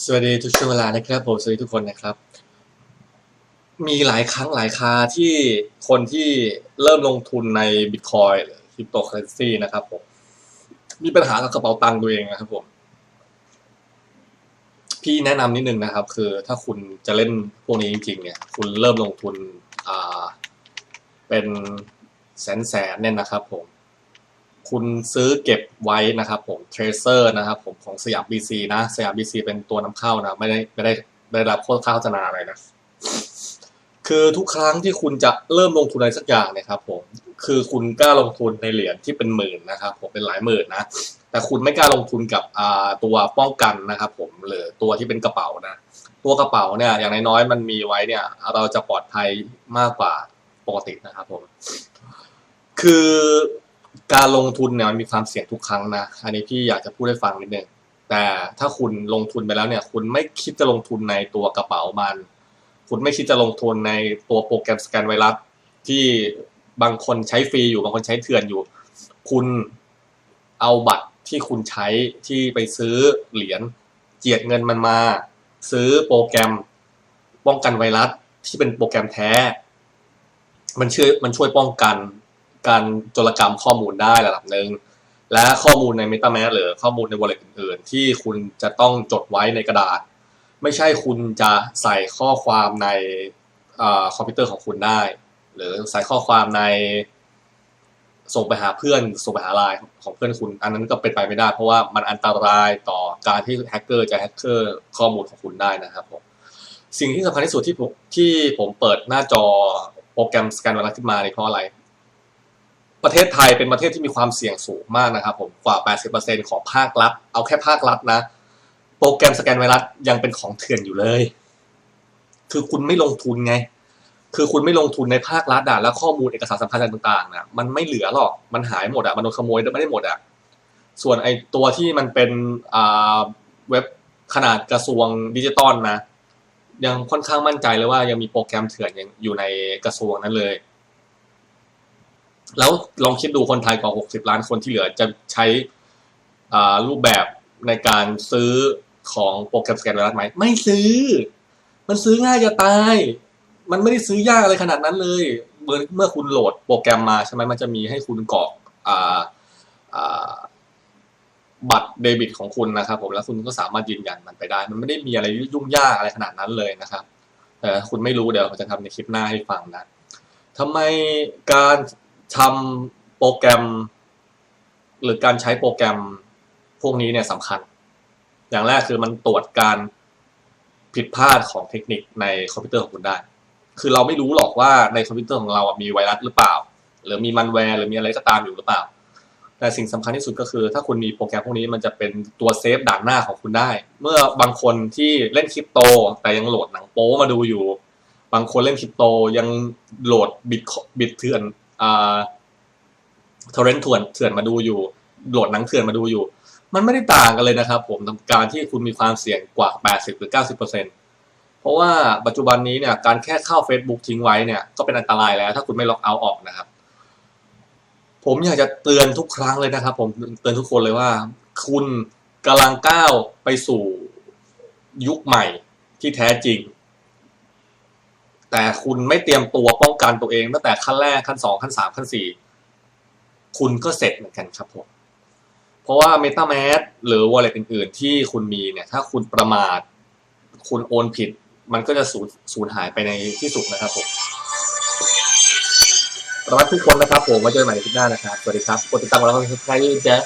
สวัสดีทุกช่วงเวลานะครับผมสวัสดีทุกคนนะครับ มีหลายครั้งหลายคราที่คนที่เริ่มลงทุนในบิตคอยหรือคริปโตเคอเรนซีนะครับผมมีปัญหากับกระเป๋าตังค์ตัวเองนะครับผม พี่แนะนำนิดนึงนะครับ คือถ้าคุณจะเล่นพวกนี้จริง ๆ เนี่ย คุณเริ่มลงทุนอ่าเป็นแสนแสนเนี่ยนะครับผม คุณซื้อเก็บไว้นะครับผมเทรเซอร์นะครับผมของสยามบีซีนะสยามบีซีเป็นตัวนำเข้านะไม่ได้ไม่ได้ไม่ได้รับโฆษณาโฆษณาอะไรนะคือทุกครั้งที่คุณจะเริ่มลงทุนอะไรสักอย่างเนี่ยครับผมคือคุณกล้าลงทุนในเหรียญที่เป็นหมื่นนะครับผมเป็นหลายหมื่นนะแต่คุณไม่กล้าลงทุนกับอ่าตัวป้องกันนะครับผมหรือตัวที่เป็นกระเป๋านะตัวกระเป๋าเนี่ยอย่างน้อยๆมันมีไว้เนี่ยเราจะปลอดภัยมากกว่าปกตินะครับผมคือ การลงทุนเนี่ยมันมีความเสี่ยงทุกครั้งนะ อันนี้พี่อยากจะพูดให้ฟังนิดนึง แต่ถ้าคุณลงทุนไปแล้วเนี่ย คุณไม่คิดจะลงทุนในตัวกระเป๋ามัน คุณไม่คิดจะลงทุนในตัวโปรแกรมสแกนไวรัสที่บางคนใช้ฟรีอยู่บางคนใช้เถื่อนอยู่ คุณเอาบัตรที่คุณใช้ที่ไปซื้อเหรียญเจียดเงินมันมา ซื้อโปรแกรมป้องกันไวรัสที่เป็นโปรแกรมแท้ มันช่วยมันช่วยป้องกัน การโจรกรรมข้อมูลได้ระดับหนึ่งและข้อมูลใน MetaMask หรือข้อมูลใน wallet อื่นๆ ที่คุณจะต้องจดไว้ในกระดาษ ไม่ใช่คุณจะใส่ข้อความในอคอมพิวเตอร์ของคุณได้ หรือใส่ข้อความในส่งไปหาเพื่อนส่งไปหาไลน์ของเพื่อนคุณ อันนั้นก็เป็นไปไม่ได้ เพราะว่ามันอันตรายต่อการที่แฮกเกอร์จะแฮกเกอร์ข้อมูลของคุณได้นะครับผมสิ่งที่สำคัญที่สุดที่ผมที่ผมเปิดหน้าจอโปรแกรมสแกนไวรัสขึ้นมาในเพราะอะไร ประเทศไทยเป็นประเทศที่มีความเสี่ยงสูงมากนะครับผมกว่า 80%ของภาครัฐ เอาแค่ภาครัฐนะ โปรแกรมสแกนไวรัสยังเป็นของเถื่อนอยู่เลย คือคุณไม่ลงทุนไง คือคุณไม่ลงทุนในภาครัฐอะแล้วข้อมูลเอกสารสำคัญต่างๆนะมันไม่เหลือหรอกมันหายหมดอะมันโดนขโมยไม่ได้หมดอะส่วนไอตัวที่มันเป็นอ่าเว็บขนาดกระทรวงดิจิตอลนะ ยังค่อนข้างมั่นใจเลยว่ายังมีโปรแกรมเถื่อนยังอยู่ในกระทรวงนั้นเลย แล้วลองคิดดูคนไทยกว่า60 ล้านคนที่เหลือจะใช้รูปแบบในการซื้อของโปรแกรมสแกนไวรัสไหม ไม่ซื้อ มันซื้อง่ายจะตาย มันไม่ได้ซื้อยากอะไรขนาดนั้นเลยเมื่อเมื่อคุณโหลดโปรแกรมมาใช่ไหมมันจะมีให้คุณกรอกบัตรเดบิตของคุณนะครับ ผมแล้วคุณก็สามารถยืนยันมันไปได้ มันไม่ได้มีอะไรยุ่งยากอะไรขนาดนั้นเลยนะครับแต่คุณไม่รู้เดี๋ยวผมจะทำในคลิปหน้าให้ฟังนะทำไมการ ทำโปรแกรม หรือการใช้โปรแกรมพวกนี้เนี่ยสำคัญ อย่างแรกคือมันตรวจการผิดพลาดของเทคนิคในคอมพิวเตอร์ของคุณได้ คือเราไม่รู้หรอกว่าในคอมพิวเตอร์ของเราอะมีไวรัสหรือเปล่า หรือมีมันแวร์หรือมีอะไรก็ตามอยู่หรือเปล่า แต่สิ่งสำคัญที่สุดก็คือ ถ้าคุณมีโปรแกรมพวกนี้มันจะเป็นตัวเซฟด่านหน้าของคุณได้ เมื่อบางคนที่เล่นคริปโต แต่ยังโหลดหนังโป๊มาดูอยู่ บางคนเล่นคริปโตยังโหลดบิตบิตเถื่อน อ่าทอร์เรนต์เถื่อนเถื่อนมาดูอยู่ โหลดหนังเถื่อนมาดูอยู่ มันไม่ได้ต่างกันเลยนะครับ ผมกับการที่คุณมีความเสี่ยงกว่า 80 หรือ 90%เพราะว่าปัจจุบันนี้เนี่ยการแค่เข้า Facebook ทิ้งไว้เนี่ยก็เป็นอันตรายแล้ว ถ้าคุณไม่ล็อกเอาออกนะครับ ผมอยากจะเตือนทุกครั้งเลยนะครับ ผมเตือนทุกคนเลยว่า คุณกำลังก้าวไปสู่ยุคใหม่ที่แท้จริง แต่คุณไม่เตรียมตัวป้องกันตัวเองตั้งแต่ขั้นแรกขั้นสองขั้นสามขั้นสี่คุณก็เสร็จเหมือนกันครับผมเพราะว่า MetaMask หรือ Wallet อื่นๆ ที่คุณมีเนี่ย ถ้าคุณประมาท คุณโอนผิด มันก็จะสูญสูญหายไปในที่สุดนะครับผมรักทุกคนนะครับผมมาเจอกันใหม่ในคลิปหน้านะครับ สวัสดีครับ กดติดตามเราทาง Subscribe ด้วยนะ